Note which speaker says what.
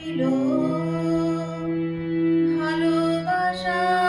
Speaker 1: ছিল। ভালোবাসা